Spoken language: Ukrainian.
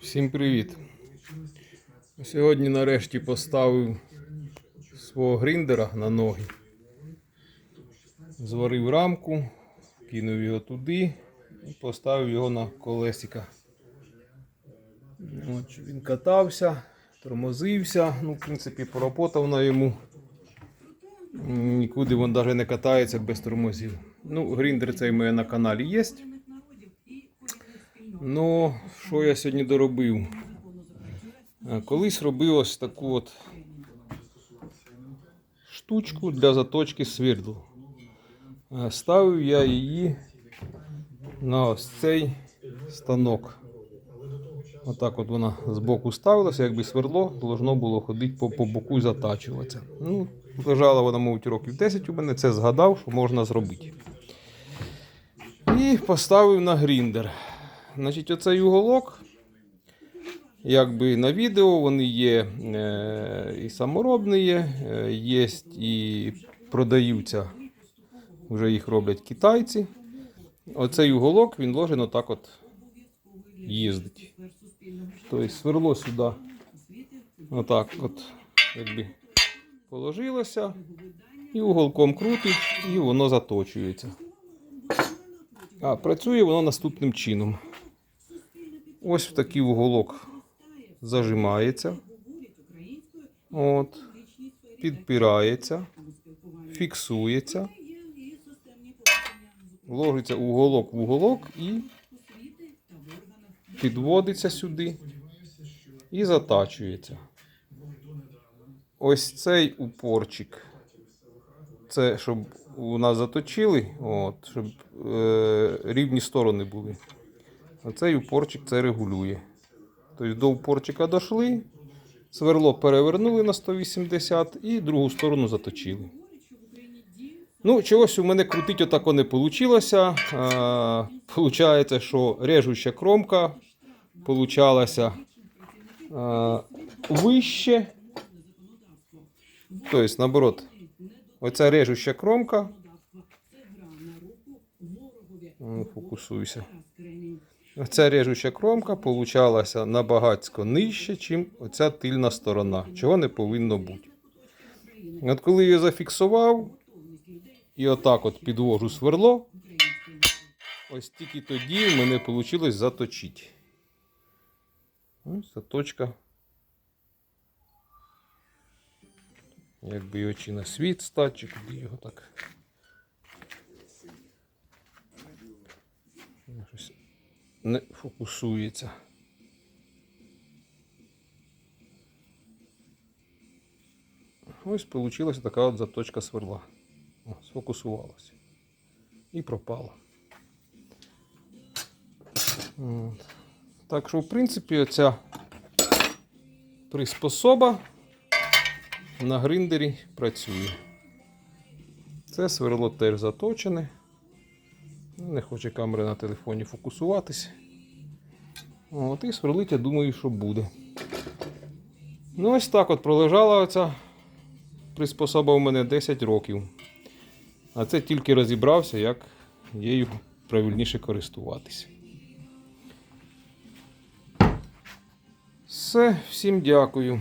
Всім привіт! Сьогодні нарешті поставив свого гриндера на ноги. Зварив рамку, кинув його туди і поставив його на колесика. От, він катався, тормозився. Ну, в принципі, поработав на йому. Нікуди він навіть не катається без тормозів. Ну, гриндер цей мене на каналі є. Ну, що я сьогодні доробив? Е, Колись робив ось таку от штучку для заточки свердл. Е, Ставив я її на ось цей станок. Отак от вона збоку ставилася, якби свердло должно було ходити по, по боку і затачуватися. Ну, лежала вона, мабуть, років 10 у мене, це згадав, що можна зробити. І поставив на гріндер. Значить, оцей уголок, якби на відео вони є е, і саморобні є, е, є і продаються, вже їх роблять китайці. Оцей уголок він ложен отак от їздить. Тобто сверло сюди отак от якби положилося, і уголком крутить, і воно заточується. А працює воно наступним чином. Ось в такий уголок зажимається. От, підпирається, фіксується, ложиться уголок в уголок і підводиться сюди і затачується. Ось цей упорчик. Це щоб у нас заточили, от, щоб е, рівні сторони були. Оцей упорчик це регулює. Тобто до упорчика дійшли, сверло перевернули на 180 і другу сторону заточили. Ну, чогось у мене крутить отако не вийшло. А, Получається, що режуща кромка получалася а, вище. Тобто, наоборот, оця режуща кромка. Фокусуйся. Оця режуща кромка получалася набагатько нижче, ніж оця тильна сторона, чого не повинно бути. От коли я зафіксував і отак от підвожу сверло, ось тільки тоді в мене вийшло заточити. Ось заточка. Якби його чи на світ стати, чи куди його так. Не фокусується. Ось вийшла така от заточка сверла. О, сфокусувалася. І пропала. Так що, в принципі, оця приспособа на гриндері працює. Це сверло теж заточене. Не хоче камера на телефоні фокусуватись. От, і сверлить, я думаю, що буде. Ну, ось так от пролежала оця приспособа у мене 10 років. А це тільки розібрався, як її правильніше користуватися. Все, всім дякую.